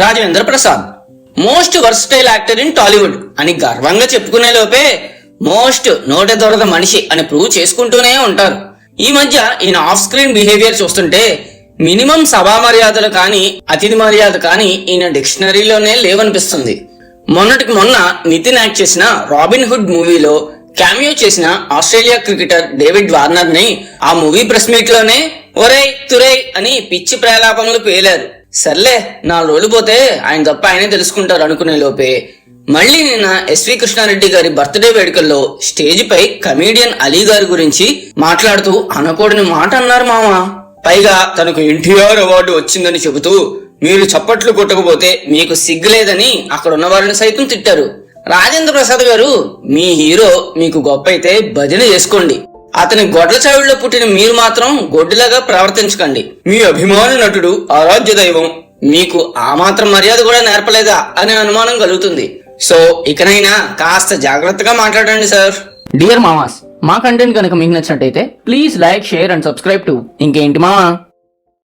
Rajendra Prasad. Most versatile actor in Tollywood అని గర్వంగా చెప్పుకునే లోపే మోస్ట్ నోట దొరద మనిషి అని ప్రూవ్ చేసుకుంటూనే ఉంటారు. ఈ మధ్య ఈయన ఆఫ్ స్క్రీన్ బిహేవియర్ చూస్తుంటే మినిమం సభా మర్యాదలు కానీ అతిథి మర్యాద కానీ ఈయన డిక్షనరీలోనే లేవనిపిస్తుంది. మొన్నటికి మొన్న నితిన్ యాక్ట్ చేసిన రాబిన్ హుడ్ మూవీలో క్యామియో చేసిన ఆస్ట్రేలియా క్రికెటర్ డేవిడ్ వార్నర్ని ఆ మూవీ ప్రెస్ మీట్లోనే ఒరేయ్ తురే అని పిచ్చి ప్రేలాపనలు పేలారు. సర్లే నాలుగు రోజులు పోతే ఆయన తప్ప ఆయనే తెలుసుకుంటారు అనుకునే లోపే. మళ్ళీ నిన్న ఎస్వి కృష్ణారెడ్డి గారి బర్త్డే వేడుకల్లో స్టేజ్ పై కమీడియన్ అలీ గారి గురించి మాట్లాడుతూ అనకూడని మాట అన్నారు మామ. పైగా తనకు ఎన్టీఆర్ అవార్డు వచ్చిందని చెబుతూ మీరు చప్పట్లు కొట్టకపోతే మీకు సిగ్గులేదని అక్కడ ఉన్న వారిని సైతం తిట్టారు. రాజేంద్ర ప్రసాద్ గారు మీ హీరో మీకు గొప్ప అయితే భజన చేసుకోండి. అతని గొడ్ల చావిడిలో పుట్టిన మీరు మాత్రం గొడ్డులాగా ప్రవర్తించకండి. మీ అభిమాన నటుడు ఆరాధ్య దైవం మీకు ఆ మాత్రం మర్యాద కూడా నేర్పలేదా అనే అనుమానం కలుగుతుంది. సో ఇకనైనా కాస్త జాగ్రత్తగా మాట్లాడండి సార్. డియర్ మామాస్ మా కంటెంట్ కనుక మీకు నచ్చినట్టయితే please like share and subscribe to ఇంకేంటి మామా?